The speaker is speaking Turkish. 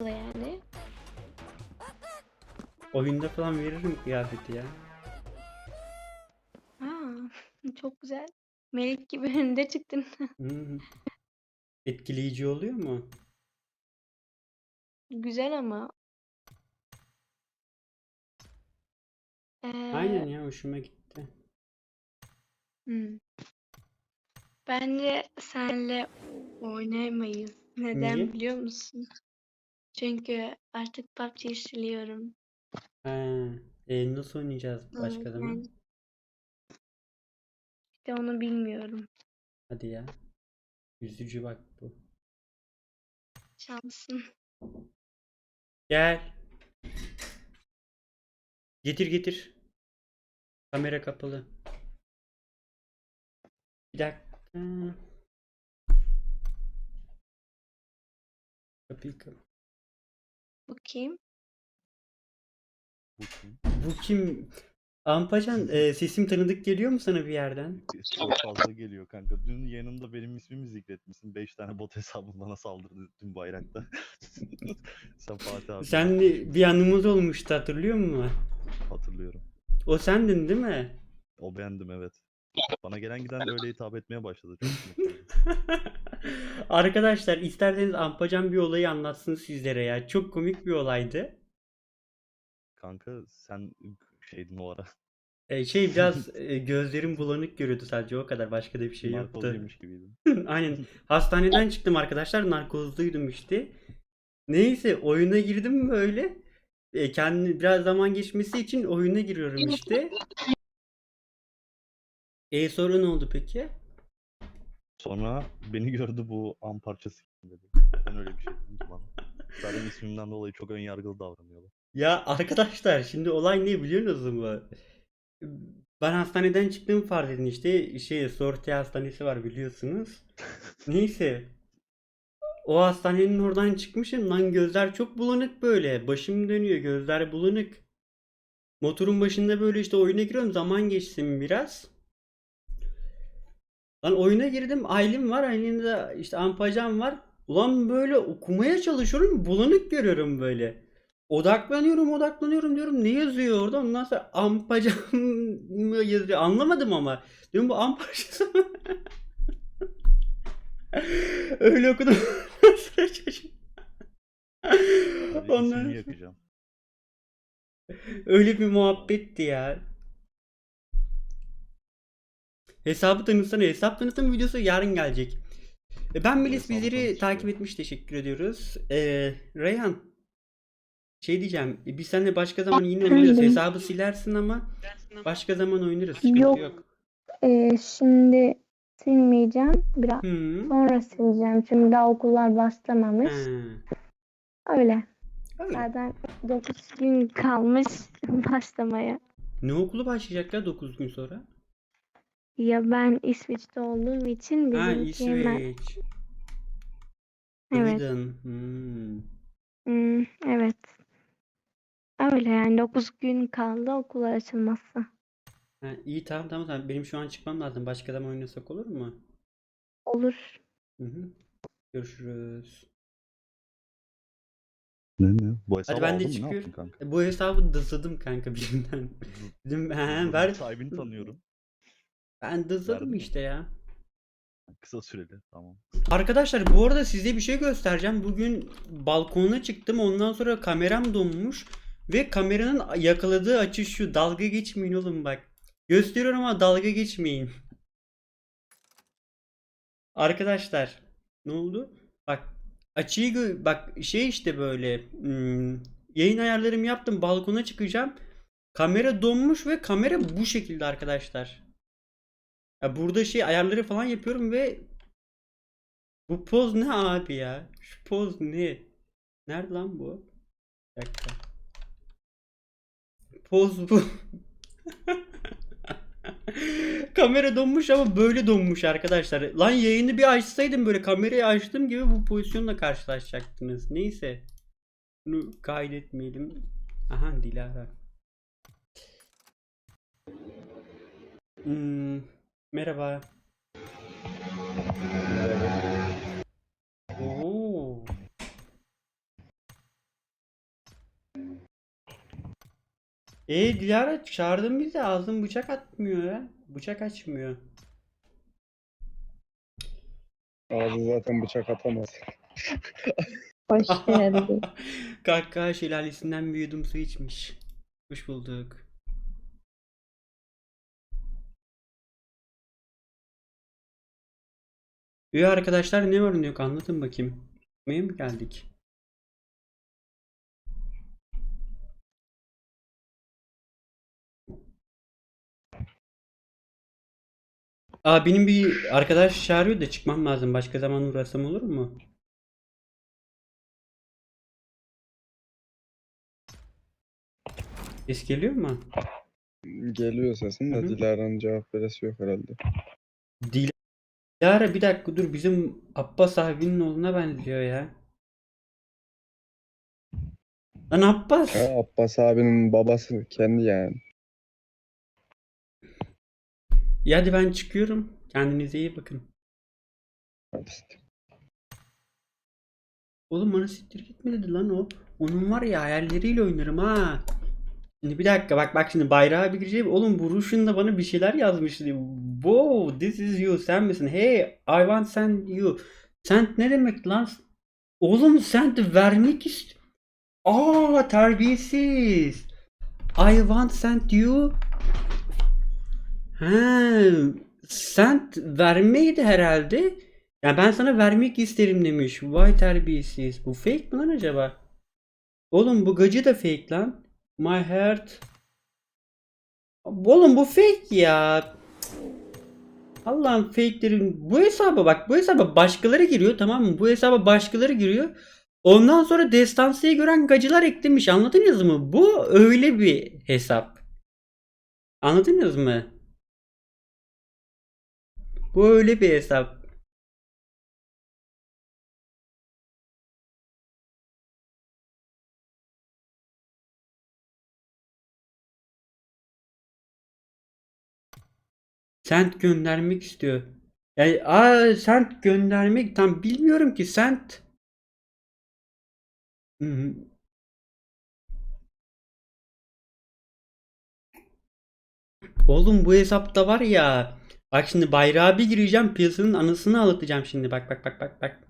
da yani. Oyunda falan veririm kıyafeti ya. Aa, çok güzel. Melek gibi önünde çıktın. Etkileyici oluyor mu? Güzel ama. Ee, Aynen ya hoşuma gitti. hmm. Bence senle oynayamayız. Neden Niye? biliyor musun? Çünkü artık PUBG'yi siliyorum. Ha, e, nasıl oynayacağız başka zaman? yüzden işte onu bilmiyorum. Hadi ya. Üzücü bak bu. Şansın. Gel. Getir getir. Kamera kapalı. Bir dakika. Kapıyı kap- Bakayım. Bu kim? Bu kim? Ampacan e, sesim tanıdık geliyor mu sana bir yerden? Çok fazla geliyor kanka. Dün yanımda benim ismimi zikretmişsin. 5 tane bot hesabım bana saldırdı dün bayrakta. Sen Fatih abi Sen bir anımız olmuştu hatırlıyor musun? hatırlıyorum. O sendin değil mi? O bendim evet. Bana gelen giden öyle hitap etmeye başladı. Çok. Arkadaşlar isterseniz Ampacan bir olayı anlatsın sizlere ya. Çok komik bir olaydı. Kanka sen şeydin o ara. E, şey biraz e, gözlerim bulanık görüyordu sadece o kadar başka da bir şey yoktu. Narkozluymuş gibiydin. Aynen. Hastaneden çıktım arkadaşlar. Narkozluydum işte. Neyse oyuna girdim böyle. E, kendi biraz zaman geçmesi için oyuna giriyorum işte. E sonra ne oldu peki? Sonra beni gördü bu am parçası dedi. Ben öyle bir şey dedim ki bana. Zaten ismimden dolayı çok ön yargılı davranıyorlar. Ya arkadaşlar şimdi olay ne biliyorsunuz mu? Ben hastaneden çıktığımı farz edin işte şey Sorti hastanesi var biliyorsunuz. Neyse. O hastanenin oradan çıkmışım lan gözler çok bulanık böyle. Başım dönüyor gözler bulanık. Motorun başında böyle işte oyuna giriyorum zaman geçsin biraz. Lan oyuna girdim Aylin var Aylin'de de işte Ampacan var. Ulan böyle okumaya çalışıyorum bulanık görüyorum böyle. Odaklanıyorum odaklanıyorum diyorum ne yazıyor orada ondan sonra Ampacan mı yazıyor anlamadım ama. Diyorum bu Ampacan mı? Öyle okudum. Ondan. Öyle bir muhabbetti ya. Hesabı tanıtsana. Hesap tanıtım videosu yarın gelecek. E, Ben Melis bizleri takip etmiş teşekkür ediyoruz. Ee, Reyhan şey diyeceğim. e, Biz seninle başka zaman yine oynarız. Hesabı silersin ama başka zaman oynarız. Sıkıntı Yok. yok. Ee, şimdi silmeyeceğim. Biraz Hı. sonra sileceğim. Çünkü daha okullar başlamamış. Ha. Öyle. Öyle. Zaten 9 gün kalmış başlamaya. Ne okulu başlayacak ya 9 gün sonra? Ya ben İsviçre'de olduğum için Ha bizimki hemen. İsveç. Evet. Sweden. Hmm. Hmm, evet. Öyle yani 9 gün kaldı okullar açılması. Ha, iyi tamam tamam tamam. Benim şu an çıkmam lazım. Başka zaman oynasak olur mu? Olur. Hı hı. Görüşürüz. Ne ne? Bu hesabı Hadi ben de aldın mı? Ne çıkıyorum. yaptın kanka? E, Bu hesabı dızladım kanka birinden. Dedim he ver. Sahibini tanıyorum. Ben dızladım işte ya. Kısa süreli. Tamam. Arkadaşlar bu arada size bir şey göstereceğim. Bugün balkona çıktım. Ondan sonra kameram donmuş. Ve kameranın yakaladığı açı şu. Dalga geçmeyin oğlum bak. Gösteriyorum ama dalga geçmeyin. Arkadaşlar ne oldu? Bak açıyı gö- bak şey işte böyle hmm, yayın ayarlarımı yaptım balkona çıkacağım. Kamera donmuş ve kamera bu şekilde arkadaşlar. Ya burada şey ayarları falan yapıyorum ve bu poz ne abi ya? Şu poz ne? Nerede lan bu? Bir dakika. Poz bu. Kamera donmuş ama böyle donmuş arkadaşlar. Lan yayını bir açsaydım böyle kamerayı açtığım gibi bu pozisyonla karşılaşacaktınız. Neyse. Bunu kaydetmeyelim. Aha Dilara. Hmm, Merhaba. Oo. E Dilara çağırdım bizi ağzım bıçak atmıyor ya. Bıçak açmıyor. Ağzı zaten bıçak atamaz. Hoş geldin. Kahkaha şelalesinden bir yudum su içmiş. Hoş bulduk. Üye arkadaşlar ne yok anlatın bakayım. Neye mi geldik? Aa benim bir arkadaş çağırıyor da çıkmam lazım. Başka zaman uğrasam olur mu? Ses geliyor mu? Geliyor sesin de. Dilara'nın cevap veresi yok herhalde. Dilara bir dakika dur bizim Abbas abinin oğluna benziyor ya. Lan Abbas. Ha, Abbas abinin babası kendi yani. Ya hadi ben çıkıyorum. Kendinize iyi bakın. Hadi. Oğlum bana siktir gitme dedi lan o. Onun var ya hayalleriyle oynarım ha. Şimdi bir dakika bak bak şimdi bayrağa bir gireceğim. Oğlum bu Ruşun da bana bir şeyler yazmıştı. Wow this is you sen misin? Hey I want send you. Send ne demek lan? Oğlum send vermek ist. Aa terbiyesiz. I want send you. Ha, send vermeydi herhalde. Ya ben sana vermek isterim demiş. Vay terbiyesiz. Bu fake mi lan acaba? Oğlum bu gacı da fake lan. My heart. Oğlum bu fake ya. Allah'ım fake'lerin bu hesaba bak bu hesaba başkaları giriyor tamam mı? Bu hesaba başkaları giriyor. Ondan sonra destansıyı gören gacılar eklemiş. Anladınız mı? Bu öyle bir hesap. Anladınız mı? Bu öyle bir hesap. Sent göndermek istiyor. Yani aa sent göndermek tam bilmiyorum ki sent. Hı. Oğlum bu hesapta var ya. Bak şimdi bayrağı bir gireceğim piyasanın anısını ağlatacağım şimdi. Bak bak bak bak bak.